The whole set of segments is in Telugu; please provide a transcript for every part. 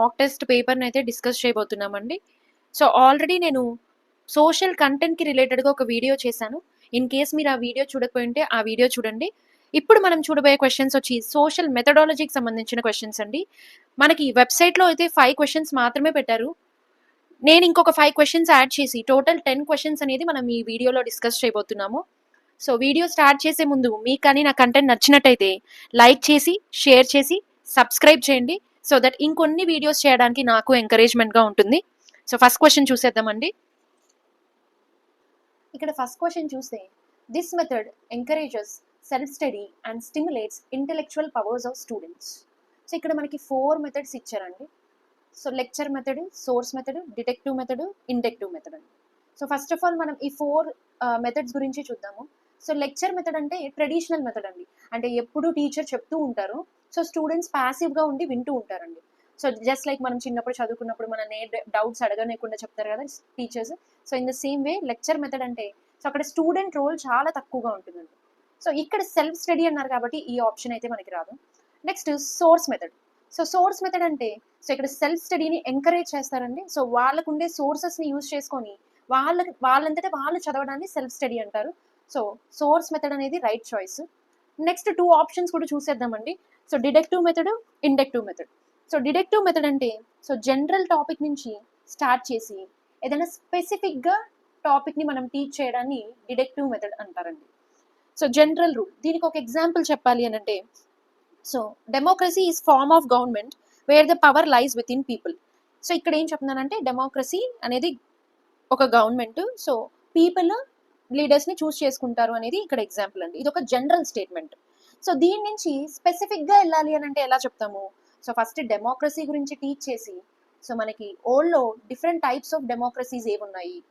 మాక్ టెస్ట్ పేపర్ని అయితే డిస్కస్ చేయబోతున్నామండి. సో ఆల్రెడీ నేను సోషల్ కంటెంట్కి రిలేటెడ్గా ఒక వీడియో చేశాను. ఇన్ కేస్ మీరు ఆ వీడియో చూడకపోయింటే ఆ వీడియో చూడండి. ఇప్పుడు మనం చూడబోయే క్వశ్చన్స్ వచ్చి సోషల్ మెథడాలజీకి సంబంధించిన క్వశ్చన్స్ అండి. మనకి వెబ్సైట్లో అయితే ఫైవ్ క్వశ్చన్స్ మాత్రమే పెట్టారు. నేను ఇంకొక ఫైవ్ క్వశ్చన్స్ యాడ్ చేసి టోటల్ టెన్ క్వశ్చన్స్ అనేది మనం ఈ వీడియోలో డిస్కస్ చేయబోతున్నాము. సో వీడియో స్టార్ట్ చేసే ముందు మీకు కానీ నా కంటెంట్ నచ్చినట్టయితే లైక్ చేసి షేర్ చేసి సబ్స్క్రైబ్ చేయండి. సో దట్ ఇంకొన్ని వీడియోస్ చేయడానికి నాకు ఎంకరేజ్మెంట్గా ఉంటుంది. సో ఫస్ట్ క్వశ్చన్ చూసేద్దామండి. ఇక్కడ ఫస్ట్ క్వశ్చన్ చూస్తే this method encourages self study and stimulates intellectual powers of students so ఇక్కడ మనకి ఫోర్ మెథడ్స్ ఇచ్చారండి. So lecture method source method deductive method inductive method అండి. సో ఫస్ట్ ఆఫ్ ఆల్ మనం ఈ ఫోర్ మెథడ్స్ గురించి చూద్దాము. సో లెక్చర్ మెథడ్ అంటే ట్రెడిషనల్ మెథడ్ అండి. అంటే ఎప్పుడు టీచర్ చెప్తూ ఉంటారు. సో స్టూడెంట్స్ ప్యాసివ్గా ఉండి వింటూ ఉంటారండి. సో జస్ట్ లైక్ మనం చిన్నప్పుడు చదువుకున్నప్పుడు మన నే డౌట్స్ అడగనేకుండా చెప్తారు కదా teachers so in the same way lecture method అంటే సో అక్కడ స్టూడెంట్ రోల్ చాలా తక్కువగా ఉంటుందండి. సో ఇక్కడ సెల్ఫ్ స్టడీ అన్నారు కాబట్టి ఈ ఆప్షన్ అయితే మనకి రాదు. Next source method so source method అంటే సో ఇక్కడ సెల్ఫ్ స్టడీని ఎంకరేజ్ చేస్తారండి. సో వాళ్ళకు ఉండే సోర్సెస్ని యూజ్ చేసుకొని వాళ్ళకి వాళ్ళంతటే వాళ్ళు చదవడాన్ని సెల్ఫ్ స్టడీ అంటారు. సో సోర్స్ మెథడ్ అనేది right choice next two options కూడా చూసేద్దామండి. So deductive method inductive method so deductive method అంటే సో జనరల్ టాపిక్ నుంచి స్టార్ట్ చేసి ఏదైనా స్పెసిఫిక్గా టాపిక్ని మనం టీచ్ చేయడాన్ని డిడక్టివ్ మెథడ్ అంటారండి. సో జనరల్ రూల్ దీనికి ఒక ఎగ్జాంపుల్ చెప్పాలి అని అంటే so democracy is form of government where the power lies with in people so ఇక్కడ ఏం చెప్తున్నానంటే డెమోక్రసీ అనేది ఒక గవర్నమెంట్ సో పీపుల్ లీడర్స్ని చూస్ చేసుకుంటారు అనేది ఇక్కడ ఎగ్జాంపుల్ అండి. ఇది ఒక జనరల్ స్టేట్మెంట్ సో దీని నుంచి స్పెసిఫిక్గా వెళ్ళాలి అని అంటే ఎలా చెప్తాము? సో ఫస్ట్ డెమోక్రసీ గురించి టీచ్ చేసి సో మనకి ఓల్డ్లో డిఫరెంట్ టైప్స్ ఆఫ్ డెమోక్రసీస్ ఏమున్నాయి?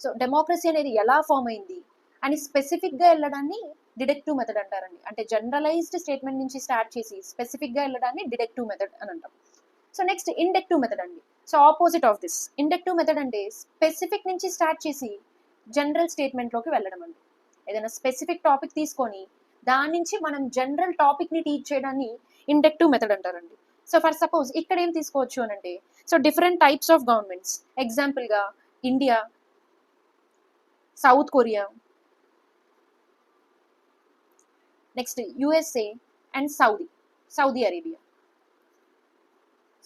సో డెమోక్రసీ అనేది ఎలా ఫామ్ అయింది? అని స్పెసిఫిక్గా వెళ్ళడాన్ని డిడెక్టివ్ మెథడ్ అంటారండి. అంటే జనరలైజ్డ్ స్టేట్మెంట్ నుంచి స్టార్ట్ చేసి స్పెసిఫిక్గా వెళ్ళడాన్ని డిడెక్టివ్ మెథడ్ అని అంటాం. సో నెక్స్ట్ ఇండక్టివ్ మెథడ్ అండి. So opposite of this inductive method అంటే స్పెసిఫిక్ నుంచి స్టార్ట్ చేసి జనరల్ స్టేట్మెంట్లోకి వెళ్ళడం అండి. ఏదైనా స్పెసిఫిక్ టాపిక్ తీసుకొని దాని నుంచి మనం జనరల్ టాపిక్ని టీచ్ చేయడాన్ని ఇండక్టివ్ మెథడ్ అంటారండి. సో ఫర్ సపోజ్ ఇక్కడ ఏం తీసుకోవచ్చు అని అంటే so different types of governments ఎగ్జాంపుల్గా India South Korea next USA and Saudi Saudi Arabia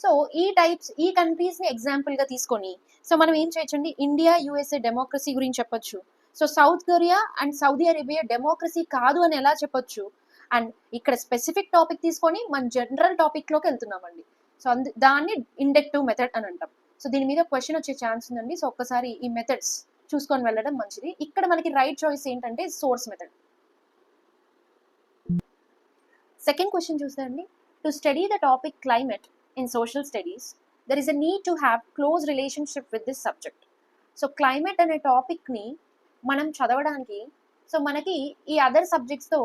so ఈ టైప్స్ ఈ కంట్రీస్ని ఎగ్జాంపుల్గా తీసుకొని సో మనం ఏం చేయొచ్చండి? ఇండియా యుఎస్ఏ డెమోక్రసీ గురించి చెప్పొచ్చు. So South Korea and Saudi Arabia democracy కాదు అని ఎలా చెప్పొచ్చు? అండ్ ఇక్కడ స్పెసిఫిక్ టాపిక్ తీసుకొని మన జనరల్ టాపిక్లోకి వెళ్తున్నామండి. సో అందు దాన్ని ఇండక్టివ్ మెథడ్ అని అంటాం. సో దీని మీద క్వశ్చన్ వచ్చే ఛాన్స్ ఉందండి. సో ఒక్కసారి ఈ మెథడ్స్ చూసుకొని వెళ్ళడం మంచిది. ఇక్కడ మనకి రైట్ చాయిస్ ఏంటంటే సోర్స్ మెథడ్ సెకండ్ క్వశ్చన్ చూస్తే అండి. To study the topic climate in social studies there is a need to have close relationship with this subject so climate అనే టాపిక్ని మనం చదవడానికి సో మనకి ఈ అదర్ సబ్జెక్ట్స్తో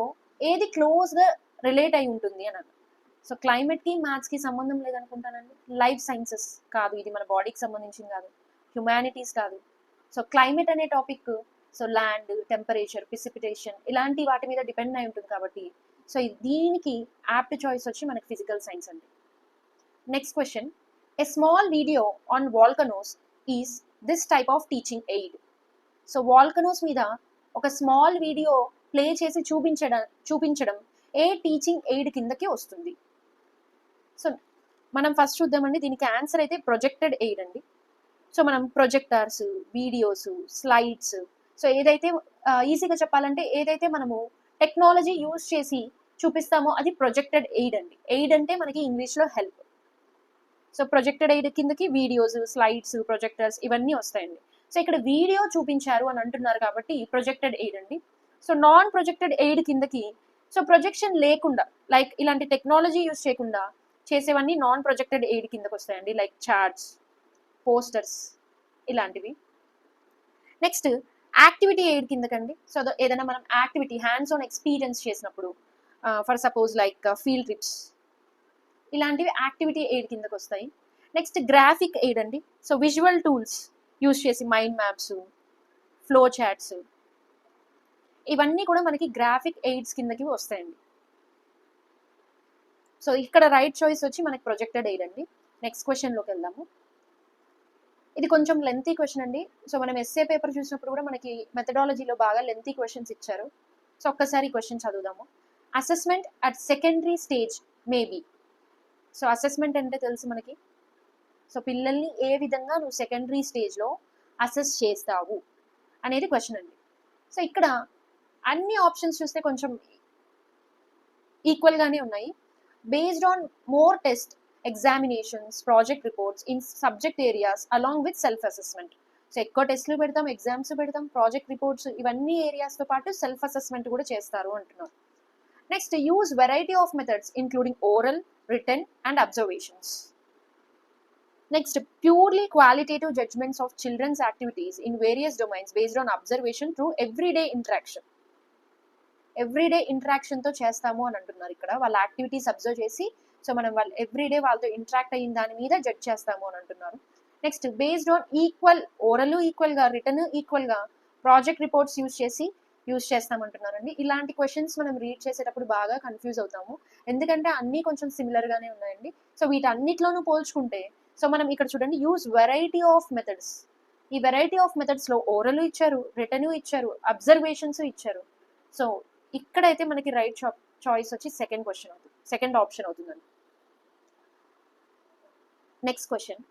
ఏది క్లోజ్గా రిలేట్ అయి ఉంటుంది అని అన్న సో క్లైమేట్కి మ్యాథ్స్కి సంబంధం లేదనుకుంటానండి. లైఫ్ సైన్సెస్ కాదు ఇది మన బాడీకి సంబంధించింది కాదు. హ్యుమానిటీస్ కాదు. సో క్లైమేట్ అనే topic so land temperature precipitation ఇలాంటి వాటి మీద డిపెండ్ అయి ఉంటుంది కాబట్టి సో దీనికి యాప్ట్ చాయిస్ వచ్చి మనకి ఫిజికల్ సైన్స్ అండి. Next question a small video on volcanoes is this type of teaching aid so volcanoes మీద ఒక స్మాల్ వీడియో ప్లే చేసి చూపించడం చూపించడం ఏ టీచింగ్ ఎయిడ్ కిందకి వస్తుంది. సో మనం ఫస్ట్ చూద్దామండి దీనికి ఆన్సర్ అయితే ప్రొజెక్టెడ్ ఎయిడ్ అండి. సో మనం ప్రొజెక్టర్స్ వీడియోస్ స్లైడ్స్ సో ఏదైతే ఈజీగా చెప్పాలంటే ఏదైతే మనము టెక్నాలజీ యూజ్ చేసి చూపిస్తామో అది ప్రొజెక్టెడ్ ఎయిడ్ అండి. ఎయిడ్ అంటే మనకి ఇంగ్లీష్లో హెల్ప్. సో ప్రొజెక్టెడ్ ఎయిడ్ కిందకి వీడియోస్ స్లైడ్స్ ప్రొజెక్టర్స్ ఇవన్నీ వస్తాయండి. సో ఇక్కడ వీడియో చూపించారు అని అంటున్నారు కాబట్టి ప్రొజెక్టెడ్ ఎయిడ్ అండి. సో నాన్ ప్రొజెక్టెడ్ ఎయిడ్ కిందకి సో ప్రొజెక్షన్ లేకుండా లైక్ ఇలాంటి టెక్నాలజీ యూజ్ చేయకుండా చేసేవన్నీ నాన్ ప్రొజెక్టెడ్ ఎయిడ్ కిందకు వస్తాయండి. లైక్ చార్ట్స్ పోస్టర్స్ ఇలాంటివి. నెక్స్ట్ యాక్టివిటీ ఎయిడ్ కిందకండి. సో ఏదైనా మనం యాక్టివిటీ హ్యాండ్స్ ఆన్ ఎక్స్పీరియన్స్ చేసినప్పుడు for suppose like field trips ఇలాంటివి యాక్టివిటీ ఎయిడ్ కిందకు వస్తాయి. నెక్స్ట్ గ్రాఫిక్ ఎయిడ్ అండి. సో విజువల్ టూల్స్ యూస్ చేసి మైండ్ మ్యాప్స్ ఫ్లో చాట్స్ ఇవన్నీ కూడా మనకి గ్రాఫిక్ ఎయిడ్స్ కిందకి వస్తాయండి. సో ఇక్కడ రైట్ చాయిస్ వచ్చి మనకి ప్రొజెక్టెడ్ ఎయిడ్ అండి. నెక్స్ట్ క్వశ్చన్లోకి వెళ్దాము. ఇది కొంచెం లెంతీ క్వశ్చన్ అండి. సో మనం ఎస్ఏ పేపర్ చూసినప్పుడు కూడా మనకి మెథడాలజీలో బాగా లెంతీ క్వశ్చన్స్ ఇచ్చారు. సో ఒక్కసారి question చదువుదాము. Assessment at secondary stage maybe so assessment అంటే తెలుసు మనకి? సో పిల్లల్ని ఏ విధంగా నువ్వు సెకండరీ స్టేజ్లో అసెస్ చేస్తావు అనేది క్వశ్చన్ అండి. సో ఇక్కడ అన్ని ఆప్షన్స్ చూస్తే కొంచెం ఈక్వల్గానే ఉన్నాయి. Based on more test examinations project reports in subject areas along with self assessment so ఎక్కువ టెస్ట్లు పెడతాం ఎగ్జామ్స్ పెడతాం ప్రాజెక్ట్ రిపోర్ట్స్ ఇవన్నీ ఏరియాస్తో పాటు సెల్ఫ్ అసెస్మెంట్ కూడా చేస్తారు అంటున్నారు. Next use variety of methods including oral written and observations next purely qualitative judgements of children's activities in various domains based on observation through everyday interaction everyday ఇంటరాక్షన్తో చేస్తాము అని అంటున్నారు ఇక్కడ. వాళ్ళ యాక్టివిటీస్ అబ్జర్వ్ చేసి సో మనం వాళ్ళు ఎవ్రీడే వాళ్ళతో ఇంటరాక్ట్ అయిన దాని మీద జడ్జ్ చేస్తాము అని అంటున్నారు. Next based on equal oral ఈక్వల్గా రిటర్న్ ఈక్వల్గా ప్రాజెక్ట్ రిపోర్ట్స్ యూజ్ చేసి యూజ్ చేస్తామంటున్నారండి ఇలాంటి క్వశ్చన్స్ మనం రీడ్ చేసేటప్పుడు బాగా కన్ఫ్యూజ్ అవుతాము. ఎందుకంటే అన్నీ కొంచెం సిమిలర్గానే ఉన్నాయండి. సో వీటన్నిటిలోనూ పోల్చుకుంటే సో మనం ఇక్కడ చూడండి యూజ్ వెరైటీ ఆఫ్ మెథడ్స్ ఈ వెరైటీ ఆఫ్ మెథడ్స్లో ఓరల్ ఇచ్చారు రిటర్న్ ఇచ్చారు అబ్జర్వేషన్స్ ఇచ్చారు. సో ఇక్కడైతే మనకి రైట్ చాయిస్ వచ్చి సెకండ్ క్వశ్చన్ అవుతుంది. సెకండ్ ఆప్షన్ అవుతుందండి next question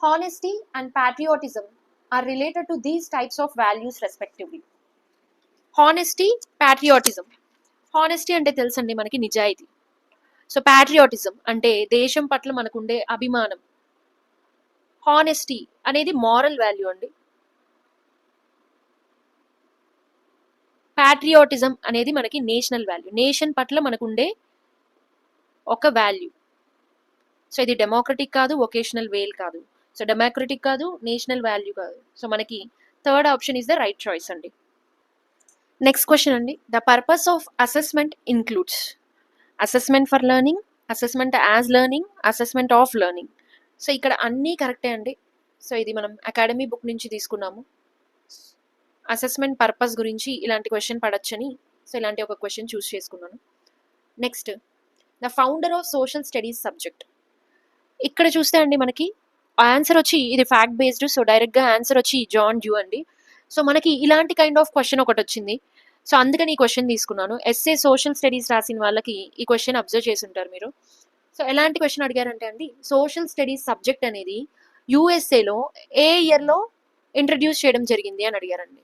honesty and patriotism are related to these types of values respectively honesty patriotism honesty అంటే తెలుసండి మనకి నిజాయితీ. సో ప్యాట్రియాటిజం అంటే దేశం పట్ల మనకుండే అభిమానం. హానెస్టీ అనేది మారల్ వాల్యూ అండి. ప్యాట్రియాటిజం అనేది మనకి నేషనల్ వాల్యూ నేషన్ పట్ల మనకుండే ఒక వాల్యూ సో ఇది డెమోక్రటిక్ కాదు వొకేషనల్ వేల్ కాదు. సో డెమోక్రటిక్ కాదు నేషనల్ వాల్యూ కాదు. సో మనకి third option is the right choice అండి. నెక్స్ట్ క్వశ్చన్ అండి. The purpose of assessment includes assessment for learning assessment as learning assessment of learning so ఇక్కడ అన్నీ కరెక్టే అండి. సో ఇది మనం అకాడమీ బుక్ నుంచి తీసుకున్నాము. అసెస్మెంట్ పర్పస్ గురించి ఇలాంటి క్వశ్చన్ పడచ్చని సో ఇలాంటి ఒక క్వశ్చన్ చూస్ చేసుకున్నాను. Next the founder of social studies subject. ఇక్కడ చూస్తే అండి మనకి ఆన్సర్ వచ్చి ఇది ఫ్యాక్ట్ బేస్డ్ సో డైరెక్ట్గా ఆన్సర్ వచ్చి జాన్ డ్యూ అండి. సో మనకి ఇలాంటి కైండ్ ఆఫ్ క్వశ్చన్ ఒకటి వచ్చింది. సో అందుకని ఈ క్వశ్చన్ తీసుకున్నాను. ఎస్ఏ సోషల్ స్టడీస్ రాసిన వాళ్ళకి ఈ క్వశ్చన్ అబ్జర్వ్ చేసి ఉంటారు మీరు. సో ఎలాంటి క్వశ్చన్ అడిగారంటే అండి సోషల్ స్టడీస్ సబ్జెక్ట్ అనేది యూఎస్ఏలో ఏ ఇయర్లో ఇంట్రడ్యూస్ చేయడం జరిగింది అని అడిగారండి.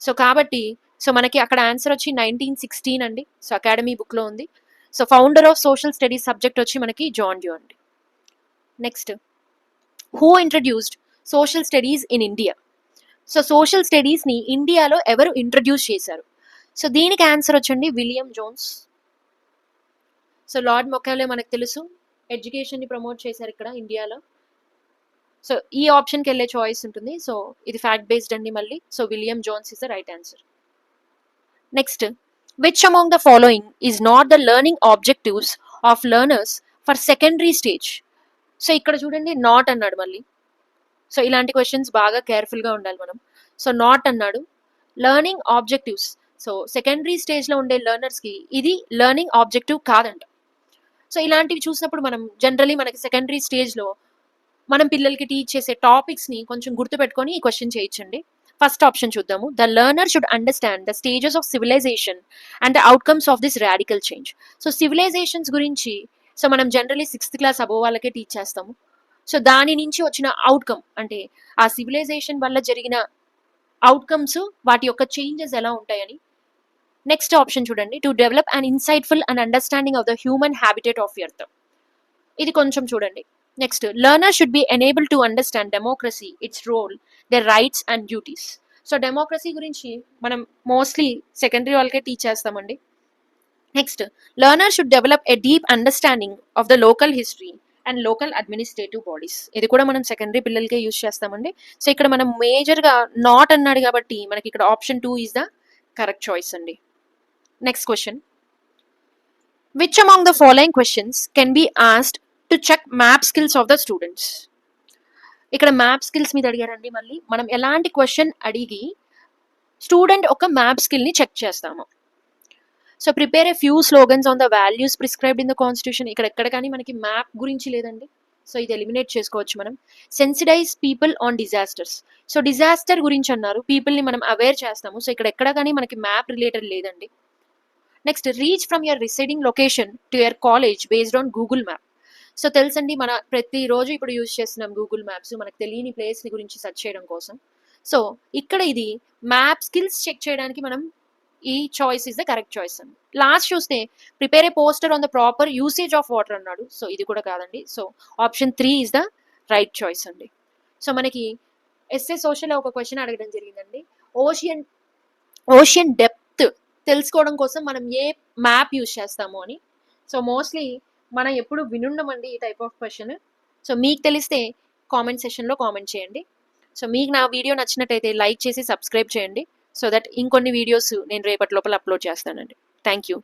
సో కాబట్టి సో మనకి అక్కడ ఆన్సర్ వచ్చి నైన్టీన్ సిక్స్టీన్ అండి. సో అకాడమీ బుక్లో ఉంది. So founder of social studies subject వచ్చి మనకి జాన్ డ్యూ అండి. Next who introduced social studies in India so social స్టడీస్ని ఇండియాలో ఎవరు ఇంట్రడ్యూస్ చేశారు? సో దీనికి ఆన్సర్ వచ్చండి William Jones so Lord Macaulay మనకు తెలుసు. ఎడ్యుకేషన్ని ప్రమోట్ చేశారు ఇక్కడ ఇండియాలో సో ఈ ఆప్షన్కి వెళ్ళే చాయిస్ ఉంటుంది. సో ఇది ఫ్యాక్ట్ బేస్డ్ అండి మళ్ళీ. So William Jones is the right answer next which among the following is not the learning objectives of learners for secondary stage so ఇక్కడ చూడండి నాట్ అన్నాడు మళ్ళీ. సో ఇలాంటి క్వశ్చన్స్ బాగా కేర్ఫుల్గా ఉండాలి మనం. సో నాట్ అన్నాడు. లెర్నింగ్ ఆబ్జెక్టివ్స్ సో సెకండరీ స్టేజ్లో ఉండే లెర్నర్స్కి ఇది లెర్నింగ్ ఆబ్జెక్టివ్ కాదంట. సో ఇలాంటివి చూసినప్పుడు మనం జనరలీ మనకి సెకండరీ స్టేజ్లో మనం పిల్లలకి టీచ్ చేసే టాపిక్స్ని కొంచెం గుర్తుపెట్టుకొని ఈ క్వశ్చన్ చేయించండి ఫస్ట్ ఆప్షన్ చూద్దాము. The learner should understand the stages of civilization and the outcomes of this radical change so civilizations గురించి సో మనం జనరలీ సిక్స్త్ క్లాస్ అబోవ్ వాళ్ళకే టీచ్ చేస్తాము. సో దాని నుంచి వచ్చిన అవుట్కమ్ అంటే ఆ సివిలైజేషన్ వల్ల జరిగిన అవుట్కమ్స్ వాటి యొక్క చేంజెస్ ఎలా ఉంటాయని నెక్స్ట్ ఆప్షన్ చూడండి. To develop and insightful and understanding of the human habitat of earth ఇది కొంచెం చూడండి. Next learner should be enable to understand democracy its role the rights and duties so democracy గురించి మనం మోస్ట్లీ సెకండరీ వాళ్ళకే టీచ్ చేస్తామండి. Next learner should develop a deep understanding of the local history and local administrative bodies ఇది కూడా మనం సెకండరీ పిల్లలకే యూజ్ చేస్తామండి. సో ఇక్కడ మనం మేజర్గా నాట్ అన్నాడు కాబట్టి మనకి ఇక్కడ option two is the correct choice అండి. Next question which among the following questions can be asked to check map skills of the students ఇక్కడ మ్యాప్ స్కిల్స్ మీద అడిగారండి మళ్ళీ. మనం ఎలాంటి క్వశ్చన్ అడిగి స్టూడెంట్ ఒక మ్యాప్ స్కిల్ని చెక్ చేస్తాము. So prepare a few slogans on the values prescribed in the constitution ఇక్కడ ఎక్కడ కానీ మనకి మ్యాప్ గురించి లేదండి. సో ఇది ఎలిమినేట్ చేసుకోవచ్చు మనం. Sensitize people on disasters so disaster గురించి అన్నారు. పీపుల్ని మనం అవేర్ చేస్తాము. సో ఇక్కడ ఎక్కడ కానీ మనకి మ్యాప్ రిలేటెడ్ లేదండి. Next reach from your residing location to your college based on Google map so తెలుసండి మన ప్రతిరోజు ఇప్పుడు యూజ్ చేస్తున్నాం గూగుల్ మ్యాప్స్ మనకు తెలియని ప్లేస్ని గురించి సెర్చ్ చేయడం కోసం. సో ఇక్కడ ఇది మ్యాప్ స్కిల్స్ చెక్ చేయడానికి మనం ఈ choice is the correct choice అండి లాస్ట్ చూస్తే prepare a poster on the proper usage of water అన్నాడు. సో ఇది కూడా కాదండి. So option three is the right choice అండి. సో మనకి ఎస్ఏ సోషల్ ఒక క్వశ్చన్ అడగడం జరిగిందండి. ఓషియన్ ఓషియన్ డెప్త్ తెలుసుకోవడం కోసం మనం ఏ మ్యాప్ యూజ్ చేస్తాము అని. సో మోస్ట్లీ మనం ఎప్పుడు వినుండమండి ఈ టైప్ ఆఫ్ క్వశ్చన్. సో మీకు తెలిస్తే కామెంట్ సెషన్లో కామెంట్ చేయండి. సో మీకు నా వీడియో నచ్చినట్టయితే లైక్ చేసి సబ్స్క్రైబ్ చేయండి. సో దట్ ఇంకొన్ని వీడియోస్ నేను రేపటి లోపల అప్లోడ్ చేస్తానండి. Thank you